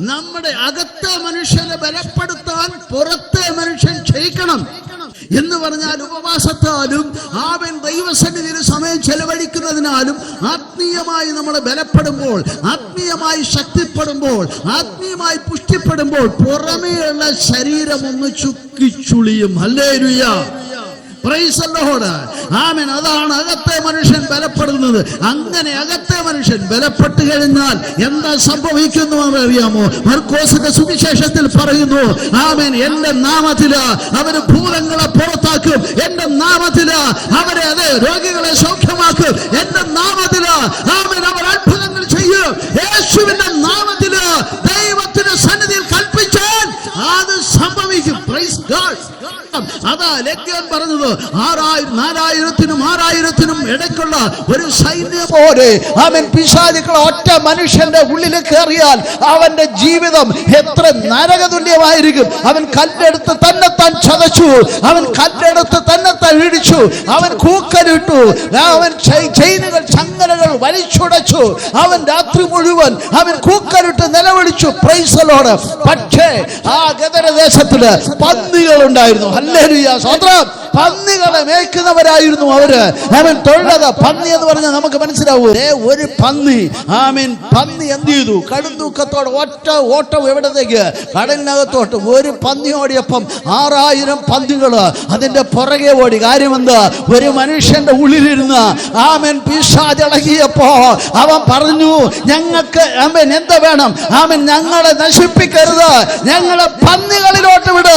നമ്മുടെ അകത്തെ മനുഷ്യനെ ബലപ്പെടുത്താൻ പുറത്തെ മനുഷ്യൻ ക്ഷയിക്കണം. എന്ന് പറഞ്ഞാൽ ഉപവാസത്താലും ആവൻ ദൈവസന്നിധിയിൽ സമയം ചെലവഴിക്കുന്നതിനാലും ആത്മീയമായി നമ്മൾ ബലപ്പെടുമ്പോൾ ആത്മീയമായി ശക്തിപ്പെടുമ്പോൾ ആത്മീയമായി പുഷ്ടിപ്പെടുമ്പോൾ പുറമേയുള്ള ശരീരം ഒന്ന് ചുക്കിച്ചുളിയും അല്ലേ അതാണ് അകത്തെ മനുഷ്യൻ ബലപ്പെടുന്നത്. അങ്ങനെ അകത്തെ മനുഷ്യൻ ബലപ്പെട്ട് കഴിഞ്ഞാൽ എന്താ സംഭവിക്കുന്നു എന്ന് അറിയാമോ? മർക്കോസിന്റെ സുവിശേഷത്തിൽ പറയുന്നു ആമൻ. എന്റെ നാമത്തിൽ അവർ ഭൂതങ്ങളെ പുറത്താക്കും. എന്റെ നാമത്തിൽ അവരെ അതെ രോഗികളെ സംഭവിക്കും. അതാ ലഗ്യോൻ പറഞ്ഞത് ആറായിരം നാലായിരത്തിനും ആറായിരത്തിനും ഇടയ്ക്കുള്ള ഒരു സൈന്യം. പോലെ അവൻ പിശാചുക്കൾ ഒറ്റ മനുഷ്യന്റെ ഉള്ളിൽ കയറിയാൽ അവന്റെ ജീവിതം എത്ര നരകതുല്യമായിരിക്കും. അവൻ കല്ലെടുത്ത് തന്നെ താൻ ചതച്ചു. അവൻ കല്ലെടുത്ത് തന്നെ താൻ ഇടിച്ചു അവൻ കൂക്കലിട്ടു. അവൻ ചൈനകൾ ചങ്ങലകൾ വലിച്ചുടച്ചു. അവൻ രാത്രി മുഴുവൻ അവൻ കൂക്കലിട്ട് നിലവിളിച്ചു. പ്രൈസലോട് പക്ഷേ ആ ഗതരദേശത്തിൽ പന്നികൾ ഉണ്ടായിരുന്നു അല്ലേ സ്വത്രം പന്നികളെ മേയ്ക്കുന്നവരായിരുന്നു അവർ. അവൻ തൊഴിലത് പന്നി എന്ന് പറഞ്ഞാൽ നമുക്ക് മനസ്സിലാവൂ. ഒരു പന്നി. ആമീൻ. പന്നി എന്ത് ചെയ്തു? കടുന്തൂക്കത്തോടെ ഒറ്റ ഓട്ടം എവിടത്തേക്ക്? കടലിനകത്തോട്ട്. ഒരു പന്നി ഓടിയപ്പം ആറായിരം പന്നികൾ അതിന്റെ പുറകെ ഓടി. കാര്യമെന്ത് ഒരു മനുഷ്യന്റെ ഉള്ളിലിരുന്ന് ആമൻ പിശാചിളകിയപ്പോ അവൻ പറഞ്ഞു ഞങ്ങൾക്ക് എന്ത് വേണം? ആമൻ ഞങ്ങളെ നശിപ്പിക്കരുത്. ഞങ്ങളെ പന്നികളിലോട്ട് വിട്.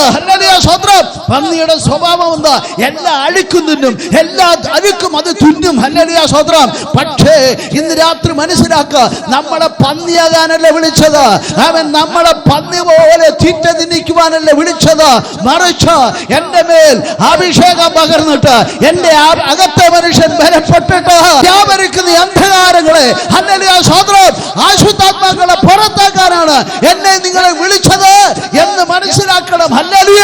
പന്നിയുടെ സ്വഭാവം എന്താ? എല്ലാ അഴുക്കും തിന്നും എല്ലാ അഴുക്കും അത് തുന്നും. ഹല്ലേലൂയ സ്വത്രം പക്ഷേ ഇന്ന് രാത്രി മനസ്സിലാക്കുക നമ്മളെ പന്നിയാകാനല്ല വിളിച്ചത്? അവൻ നമ്മളെ പന്നി പോലെ തീറ്റ തിന്നിക്കുവാനല്ല വിളിച്ചത്? മറിച്ച് എന്റെ മേൽ അഭിഷേകം പകർന്നിട്ട് എന്റെ അകത്തെ മനുഷ്യൻ ബലപ്പെട്ടിട്ട് വ്യാപരിക്കുന്ന അന്ധകാരങ്ങളെ ഹല്ലേലൂയ സ്വത്രം ആശുദ്ധാത്മാക്കളെ പുറത്താക്കാനാണ് എന്നെ നിങ്ങളെ വിളിച്ചത് എന്ന് മനസ്സിലാക്കണം. ഹല്ലേലൂയ!